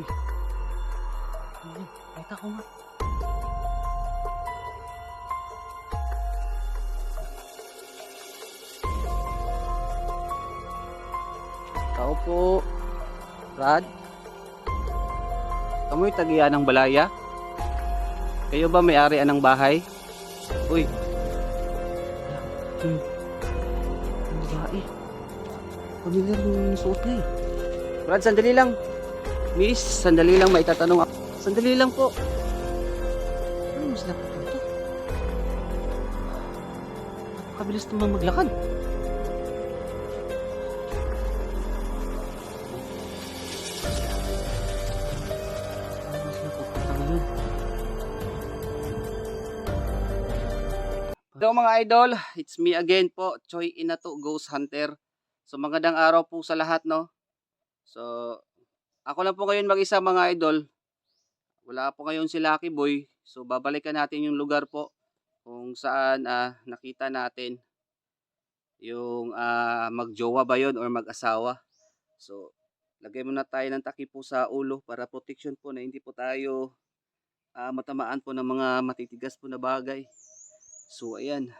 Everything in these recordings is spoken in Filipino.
Uy. Ay, nakita ko nga. Tao po. Brad. Kamoy tagiya ng balaya? Kayo ba may-ari ng bahay? Uy. Ang babae. Pamilyar yung suot niya eh. Brad, sandali lang. Miss, sandali lang may tatanong ako. Sandali lang po. Ano mas lapit dito? Napakabilis naman maglakad. Hello mga idol, it's me again po, Choi Inato Ghost Hunter. So magandang araw po sa lahat no. So ako lang po ngayon mag-isa mga idol. Wala po ngayon si Lucky Boy. So babalikan natin yung lugar po kung saan ah, nakita natin yung ah, magjowa ba yun or mag-asawa. So lagay muna tayo ng takip po sa ulo para protection po na hindi po tayo ah, matamaan po ng mga matitigas po na bagay. So ayan.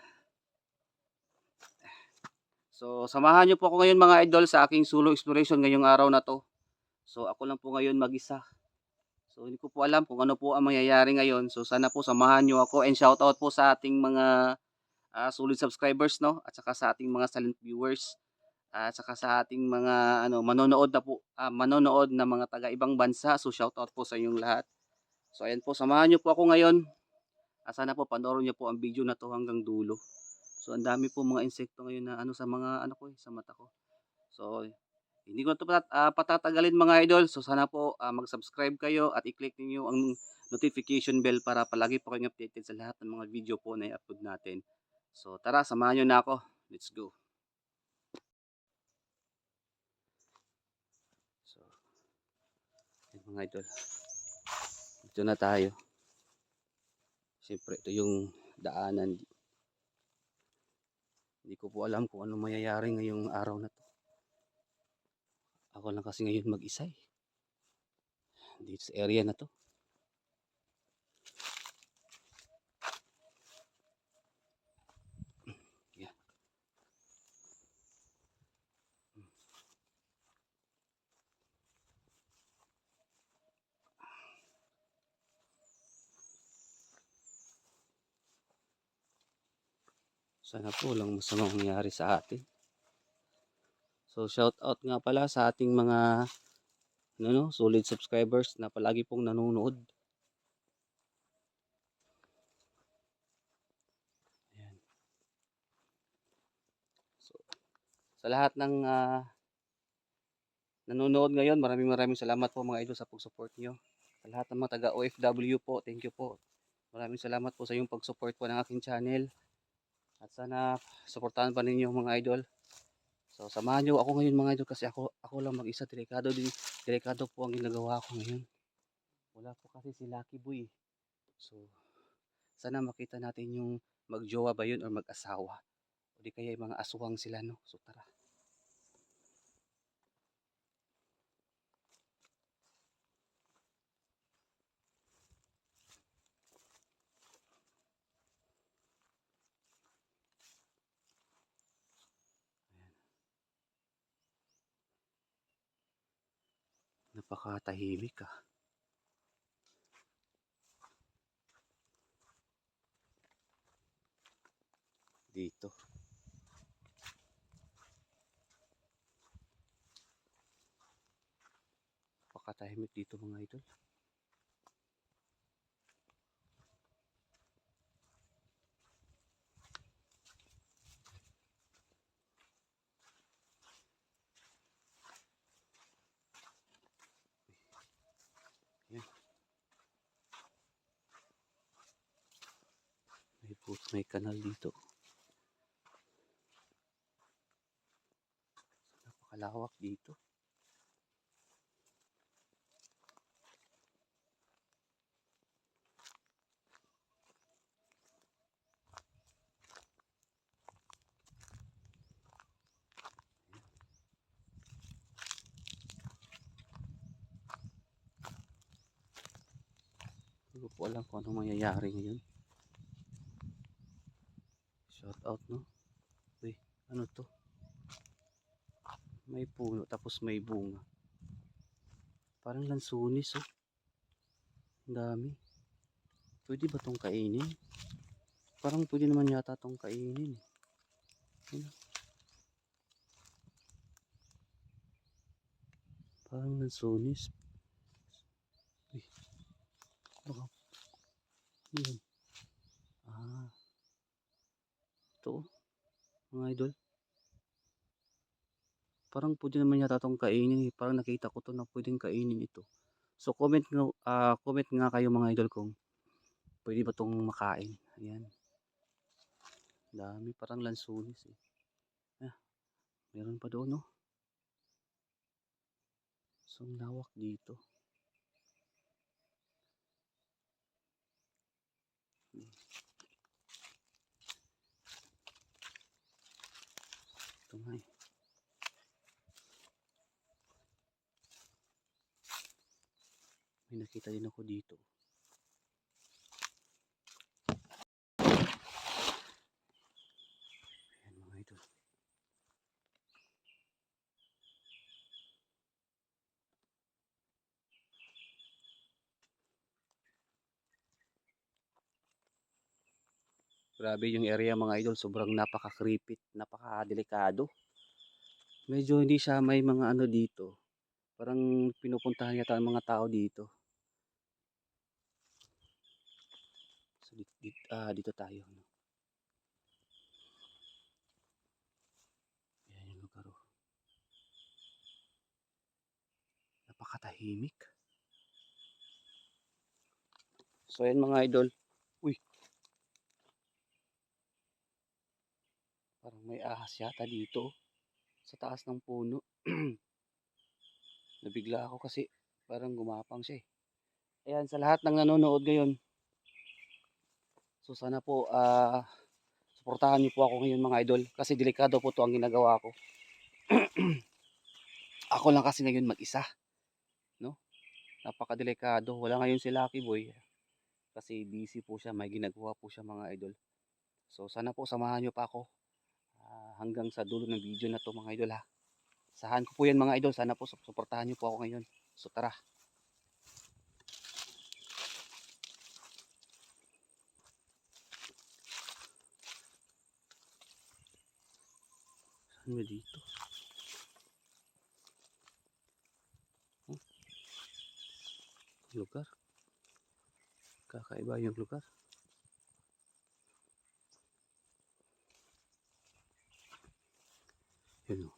So samahan niyo po ako ngayon mga idol sa aking solo exploration ngayong araw na to. So ako lang po ngayon mag-isa. So hindi ko po alam kung ano po ang mangyayari ngayon. So sana po samahan niyo ako and shoutout po sa ating mga ah, solid subscribers no at saka sa ating mga silent viewers at saka sa ating mga ano manonood na po ah, manonood na mga taga ibang bansa. So shoutout po sa inyong lahat. So ayan po samahan niyo po ako ngayon. Ah, sana po panoorin niyo po ang video na to hanggang dulo. So ang dami po mga insekto ngayon na ano sa mga ano ko eh, sa mata ko. So hindi ko ito patat, ah, patatagalin mga idol. So sana po ah, mag-subscribe kayo at i-click niyo ang notification bell para palagi po kayong updated sa lahat ng mga video po na i-upload natin. So tara, samahan niyo na ako. Let's go. So, mga idol. Dito na tayo. Siyempre, ito yung daanan. Hindi ko po alam kung ano mangyayari ngayong araw na to. Ako lang kasi ngayon mag-isa eh. Dito sa area na to. Yan. Sana po walang masamang mangyari sa atin. So shout out nga pala sa ating mga ano no, solid subscribers na palagi pong nanonood. Ayan. So sa lahat ng ah, nanonood ngayon, maraming maraming salamat po mga idol sa pag-support niyo. Sa lahat ng mga taga OFW po, thank you po. Maraming salamat po sa yung pag-support po ng aking channel. At sana suportahan pa ninyo mga idol. So samahan niyo ako ngayon mga idol kasi ako ako lang mag-isa delikado din delikado po ang ginagawa ko ngayon. Wala po kasi si Lucky Boy. So sana makita natin yung magjowa ba yun or mag-asawa. O di kaya yung mga aswang sila no. So tara. Napakatahimik ah. Dito. Napakatahimik dito mga idol. May kanal dito. Napakalawak dito. Hindi ko po alam kung anong mangyayari ngayon. Shout out, no? Uy, ano to? May puno, tapos may bunga. Parang lansunis, oh. Ang dami. Pwede ba tong kainin? Parang pwede naman yata tong kainin. Ayun. Parang lansunis. Uy. Baka. Yun? Ah. Ito. Mga idol. Parang pwede naman yata itong kainin. eh. Parang nakita ko to na pwedeng kainin ito. So comment ah, comment nga kayo mga idol kung pwede ba itong makain. Ayan. Dami. Parang lansunis eh. Ah, meron pa doon no. So lawak dito. Eh. May nakita din ako dito. Ayan mga idol. Grabe yung area mga idol, sobrang napaka-creepy, napaka-delikado. Medyo hindi siya may mga ano dito. Parang pinupuntahan yata ang mga tao dito. So dito, dito, ah, dito tayo. No? Ayan yung lugar. oh. Napakatahimik. So ayan mga idol. Uy. Parang may ahas yata dito. oh, Sa taas ng puno. Nabigla ako kasi parang gumapang siya eh. Ayan, sa lahat ng nanonood ngayon. So sana po, ah, suportahan niyo po ako ngayon mga idol. Kasi delikado po to ang ginagawa ko. ako lang kasi ngayon mag-isa. No? Napakadelikado. Wala ngayon si Lucky Boy. Kasi busy po siya. May ginagawa po siya mga idol. So sana po samahan niyo pa ako. Hanggang sa dulo ng video na to mga idol ha. Sahan ko po yan mga idol. Sana po sup- suportahan niyo po ako ngayon. So tara. Saan ba dito? Oh. Lugar. Kakaiba yung lugar. Yun o.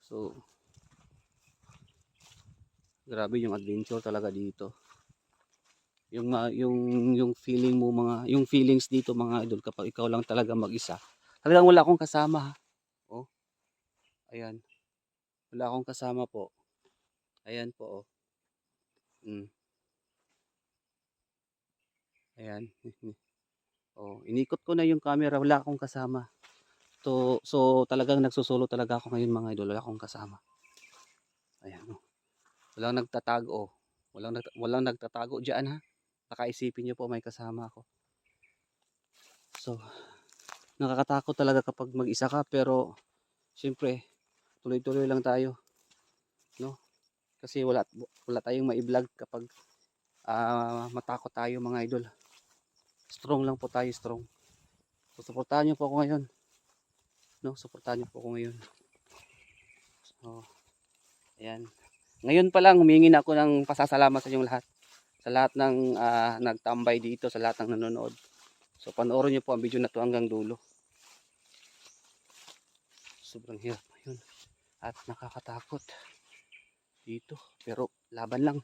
So, grabe yung adventure talaga dito. Yung ma- yung yung feeling mo mga yung feelings dito mga idol kapag ikaw lang talaga mag-isa. Talagang wala akong kasama. Oh. Ayan. Wala akong kasama po. Ayan po oh. Mm. Ayan. oh, inikot ko na yung camera, wala akong kasama. To, so talagang nagsusulo talaga ako ngayon mga idol, wala akong kasama. Ayan oh. Walang nagtatago oh. Walang nagta- walang nagtatago diyan ha. Nakaisipin niyo po may kasama ako. So, nakakatakot talaga kapag mag-isa ka pero siyempre tuloy-tuloy lang tayo. No? Kasi wala wala tayong mai-vlog kapag ah, matakot tayo mga idol. Strong lang po tayo, strong. So, suportahan niyo po ako ngayon. No, suportahan niyo po ako ngayon. So, ayan. Ngayon pa lang humingi na ako ng pasasalamat sa inyong lahat. Sa lahat ng ah, nagtambay dito, sa lahat ng nanonood. So panoorin niyo po ang video na to hanggang dulo. Sobrang hirap yun. At nakakatakot dito. Pero laban lang.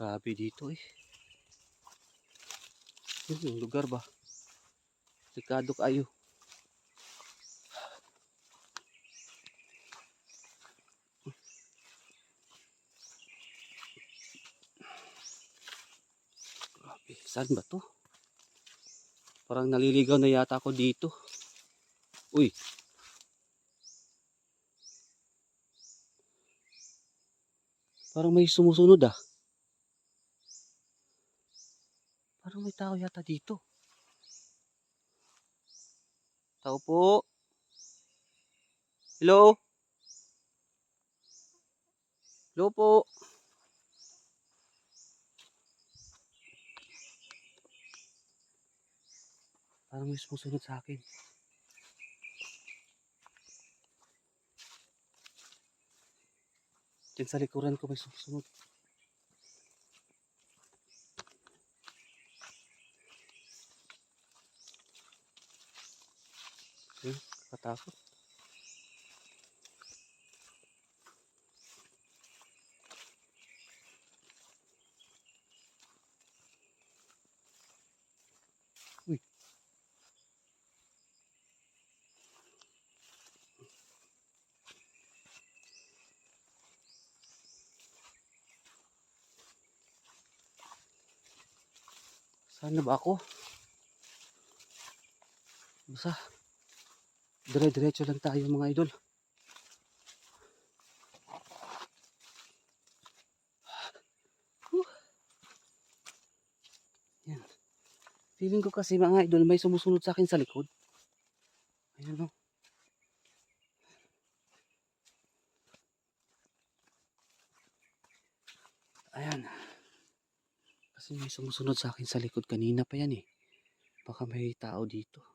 Grabe dito eh. Yun yung lugar ba? Sikado kayo. Saan ba to? Parang naliligaw na yata ako dito. Uy. Parang may sumusunod ah. Parang may tao yata dito. Tao po. Hello? Hello po. Parang may sumusunod sa akin. Diyan sa likuran ko may sumusunod. Hmm, katakot. Uy. Saan na ba ako? Basta, dire-diretso lang tayo mga idol. Yan. Feeling ko kasi mga idol, may sumusunod sa akin sa likod. Ayan o. Ayan. Kasi may sumusunod sa akin sa likod kanina pa yan eh. Baka may tao dito.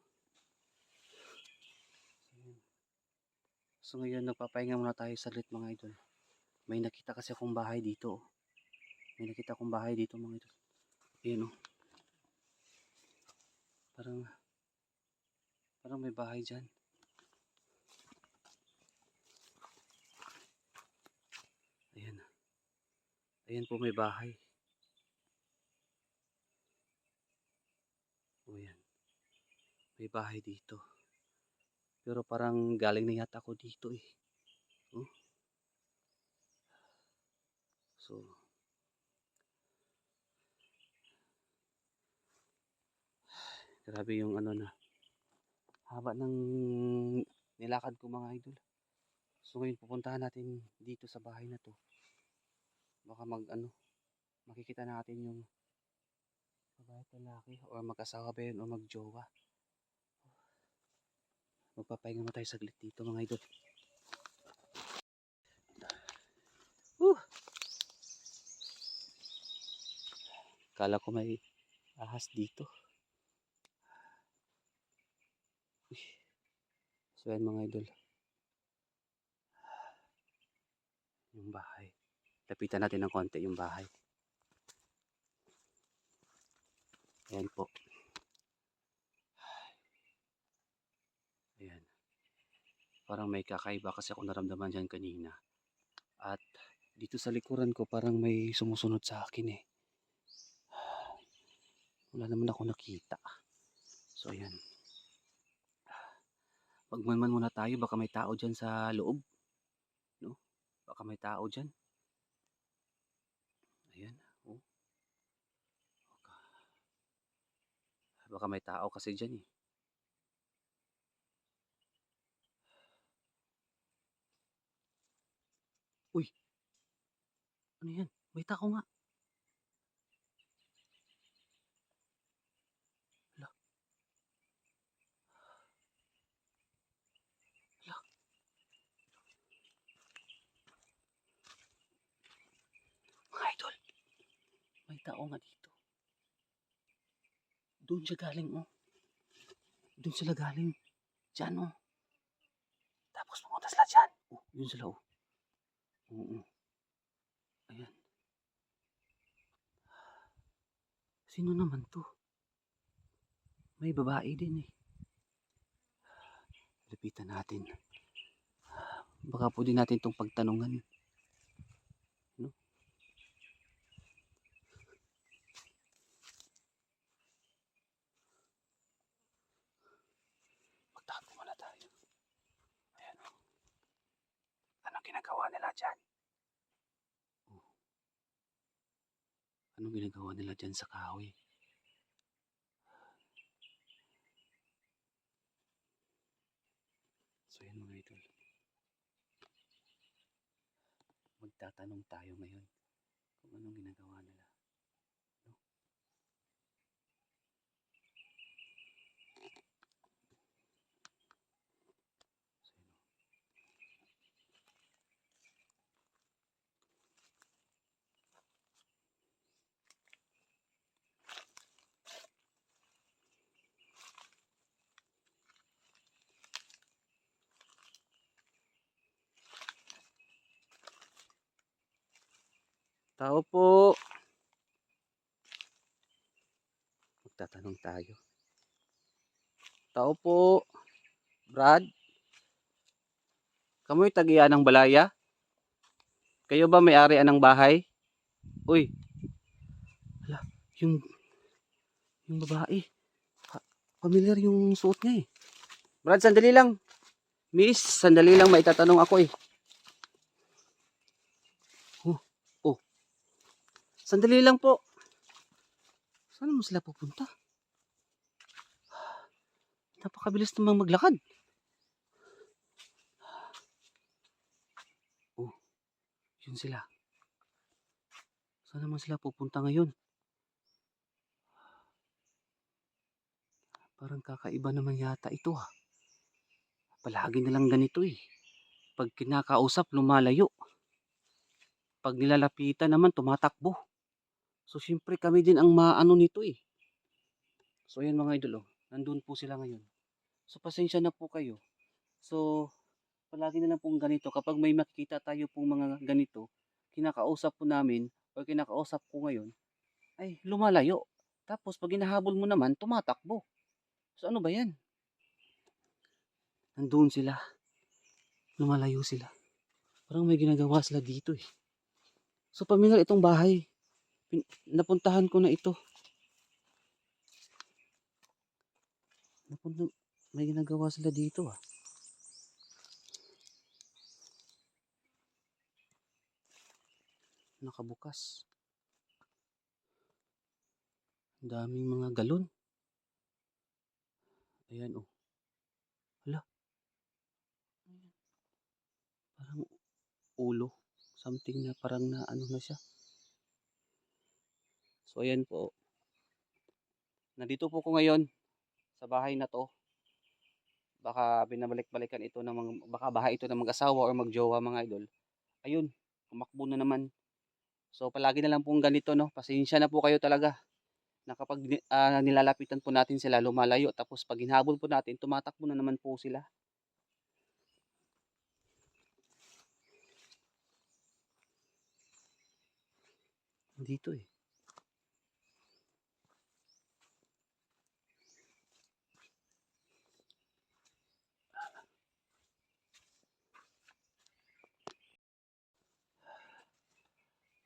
So ngayon nagpapahinga muna tayo saglit mga idol. May nakita kasi akong bahay dito. oh. May nakita akong bahay dito mga idol. Ayan o. Parang parang may bahay dyan. Ayan. Ayan po may bahay. O yan. May bahay dito. Pero parang galing na yata ako dito eh. Oh. So, grabe yung ano na. Haba ng nilakad ko mga idol. So ngayon pupuntahan natin dito sa bahay na to. Baka mag ano, makikita natin yung babae at lalaki o mag-asawa ba yun o mag-jowa. Magpapahinga mo tayo saglit dito mga idol. Whew. Kala ko may ahas dito. So yan mga idol. Yung bahay. Lapitan natin ng konti yung bahay. Ayan po. Ayan. Parang may kakaiba kasi ako naramdaman dyan kanina. At dito sa likuran ko parang may sumusunod sa akin eh. Wala naman ako nakita. So ayan. Magmanman muna tayo baka may tao dyan sa loob. No? Baka may tao dyan. Ayan. Oh. Baka, may tao kasi dyan eh. Ano yan? May tao nga. Hala. Hala. Mga idol. May tao nga dito. Doon siya galing oh. Doon sila galing. Diyan oh. Tapos pumunta sila dyan. Oh, yun sila oh. Oo. Ayan. Sino naman to? May babae din eh. Lapitan natin. Baka pwede natin itong pagtanungan. No? Magtago muna tayo. Ayan o. Anong ginagawa nila dyan? Ano ginagawa nila dyan sa kahoy? So yan mga idol. Magtatanong tayo ngayon kung anong ginagawa nila. Tao po. Magtatanong tayo. Tao po. Brad. Kamoy tagiya ng balaya? Kayo ba may-ari ng bahay? Uy. Hala, yung yung babae. Familiar yung suot niya eh. Brad, sandali lang. Miss, sandali lang maitatanong ako eh. Sandali lang po. Saan mo sila pupunta? Napakabilis namang maglakad. Oh, yun sila. Saan naman sila pupunta ngayon? Parang kakaiba naman yata ito ha. Palagi na lang ganito eh. Pag kinakausap, lumalayo. Pag nilalapitan naman, tumatakbo. So, syempre kami din ang maano nito eh. So, ayan mga idol, oh. nandun po sila ngayon. So, pasensya na po kayo. So, palagi na lang pong ganito. Kapag may makita tayo pong mga ganito, kinakausap po namin, o kinakausap ko ngayon, ay lumalayo. Tapos, pag hinahabol mo naman, tumatakbo. So, ano ba yan? Nandun sila. Lumalayo sila. Parang may ginagawa sila dito eh. So, pamilyar itong bahay napuntahan ko na ito. Napunta, may ginagawa sila dito ah. Nakabukas. Ang daming mga galon. Ayan oh. Hala. Parang ulo. Something na parang na ano na siya. So ayan po. Nandito po ko ngayon sa bahay na to. Baka binabalik-balikan ito ng mga baka bahay ito ng mag-asawa or magjowa mga idol. Ayun, kumakbo na naman. So palagi na lang pong ganito no. Pasensya na po kayo talaga. Na ah, nilalapitan po natin sila lumalayo tapos pag hinabol po natin tumatakbo na naman po sila. Dito eh.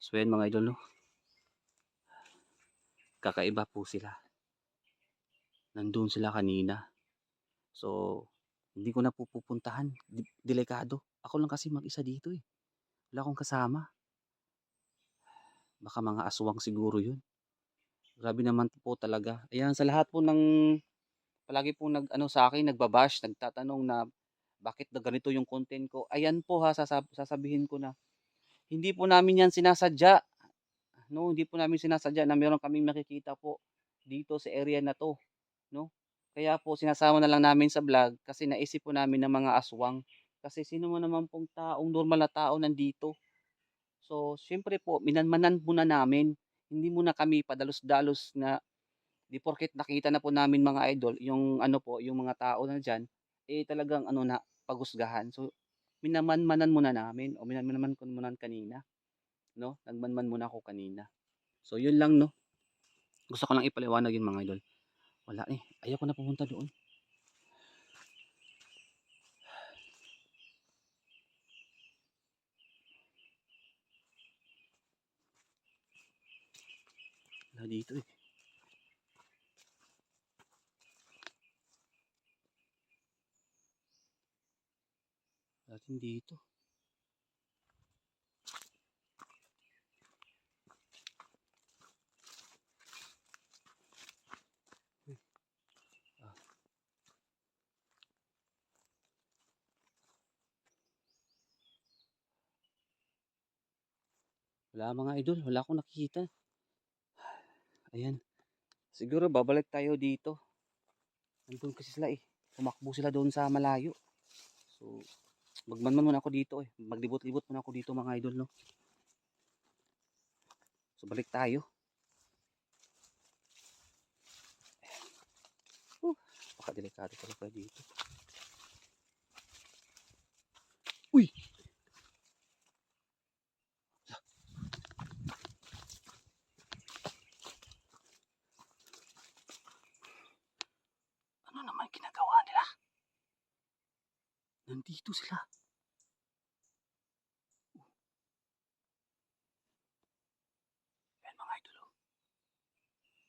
So yan mga idol no. Kakaiba po sila. Nandun sila kanina. So hindi ko na pupuntahan. Delikado. Ako lang kasi mag-isa dito eh. Wala akong kasama. Baka mga aswang siguro yun. Grabe naman po talaga. Ayan sa lahat po ng palagi po nag ano sa akin nagbabash, nagtatanong na bakit na ganito yung content ko. Ayan po ha sasab- sasabihin ko na hindi po namin yan sinasadya. No, hindi po namin sinasadya na meron kaming makikita po dito sa area na to, no? Kaya po sinasama na lang namin sa vlog kasi naisip po namin ng mga aswang. Kasi sino mo naman pong taong normal na tao nandito. So, syempre po, minanmanan muna namin. Hindi muna kami padalos-dalos na di porket nakita na po namin mga idol, yung ano po, yung mga tao na dyan, eh talagang ano na, pagusgahan. So, minamanmanan muna namin o minanmanan ko muna kanina. No? Nagmanman muna ako kanina. So, yun lang, no? Gusto ko lang ipaliwanag yun mga idol. Wala eh. Ayaw ko na pumunta doon. Wala dito eh. natin dito. Wala mga idol, wala akong nakikita. Ayan. Siguro babalik tayo dito. Nandun kasi sila eh. Tumakbo sila doon sa malayo. So, magmanman muna ako dito eh. Maglibot-libot muna ako dito mga idol no. So, balik tayo. Uh, delikado talaga dito. Uy! Ano naman ginagawa nila? Nandito sila. Yan mga idol. oh.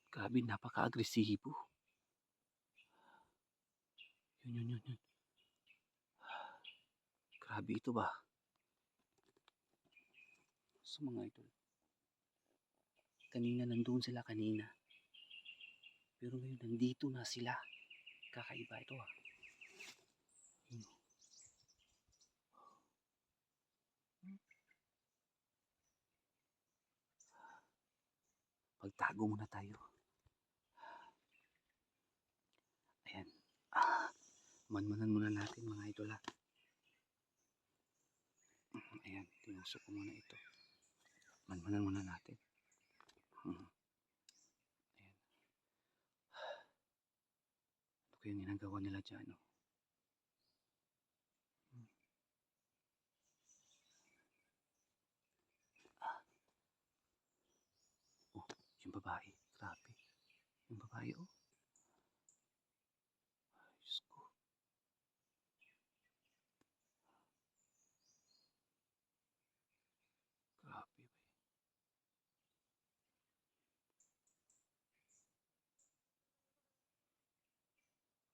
Grabe, napaka-agresibo. Yun, yun, yun, yun. Grabe ito ba? So mga idol. Kanina nandun sila kanina. Pero ngayon nandito na sila. Kakaiba ito ah. Pagtago muna tayo. Ayan. Ah, manmanan muna natin mga idol ah. Ayan, tinusok ko muna ito. Manmanan muna natin. Hmm. Ayan. Ano kaya ginagawa nila dyan, no? Hmm. Ah. Oh, yung babae. Grabe. Oh. Ay, Diyos ko. Grabe, ba?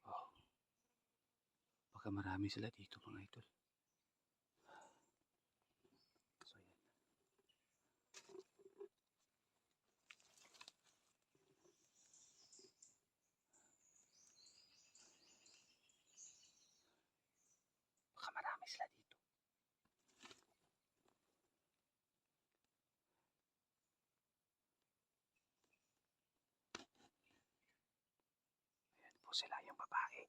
Wow. Baka marami sila dito mga idol. So, yan. Baka marami sila dito. Ayan po sila yung babae.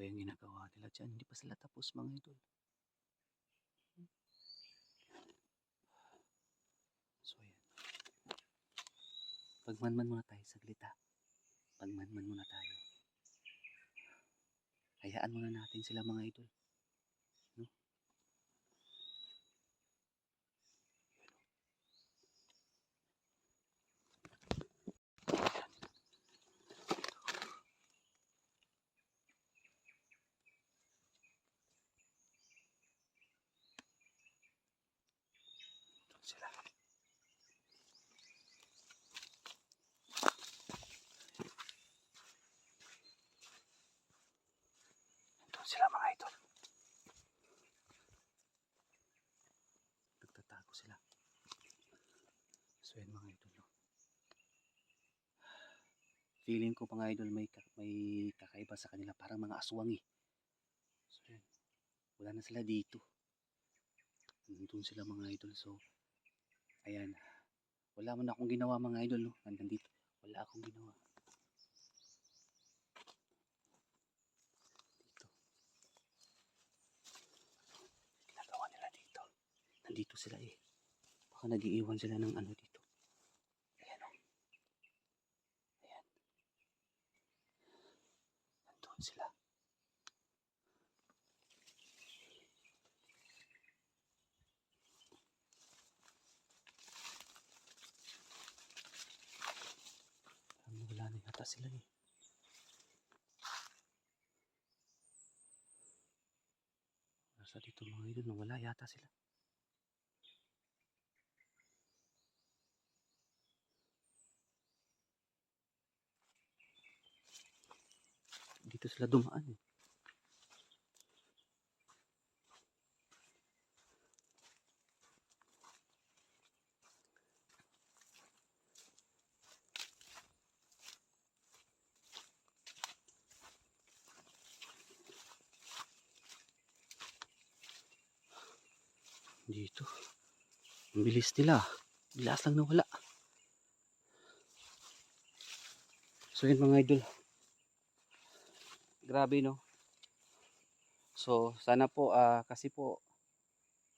Ano kayang ginagawa nila dyan? Hindi pa sila tapos mga idol. So, ayan. Pagmanman muna tayo saglit ha. Pagmanman muna tayo. Hayaan muna natin sila mga idol. Sila mga idol. Nagtatago sila. So yan mga idol. No? Feeling ko mga idol may, may kakaiba sa kanila. Parang mga aswang eh. So yan. Wala na sila dito. Nandun sila mga idol. So, ayan. Wala man akong ginawa mga idol. No? Nandito. Wala akong ginawa. Dito. Ginagawa nila dito. Nandito sila eh. Baka nag-iiwan sila ng ano dito. Ayan o. Ayan. Nandun sila. Parang wala na yata sila eh. Nasa dito mga idol, nawala yata sila. Dito sila dumaan. eh. Dito. Ang bilis nila. Bilas lang nawala. So yun mga idol. Grabe no. So sana po ah, kasi po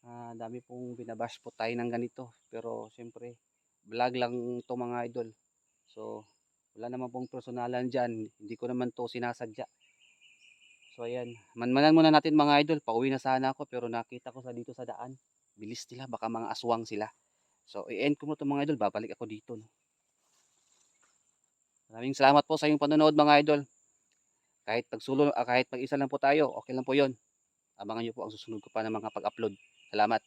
ah, dami pong binabash po tayo ng ganito. Pero siyempre vlog lang to mga idol. So wala naman pong personalan dyan. Hindi ko naman to sinasadya. So ayan. Manmanan muna natin mga idol. Pauwi na sana ako pero nakita ko sa dito sa daan. Bilis nila. Baka mga aswang sila. So i-end ko mo to mga idol. Babalik ako dito. No? Maraming salamat po sa inyong panonood mga idol. Kahit pagsulo, ah, kahit pag-isa lang po tayo, okay lang po 'yon. Abangan niyo po ang susunod ko pa ng mga pag-upload. Salamat.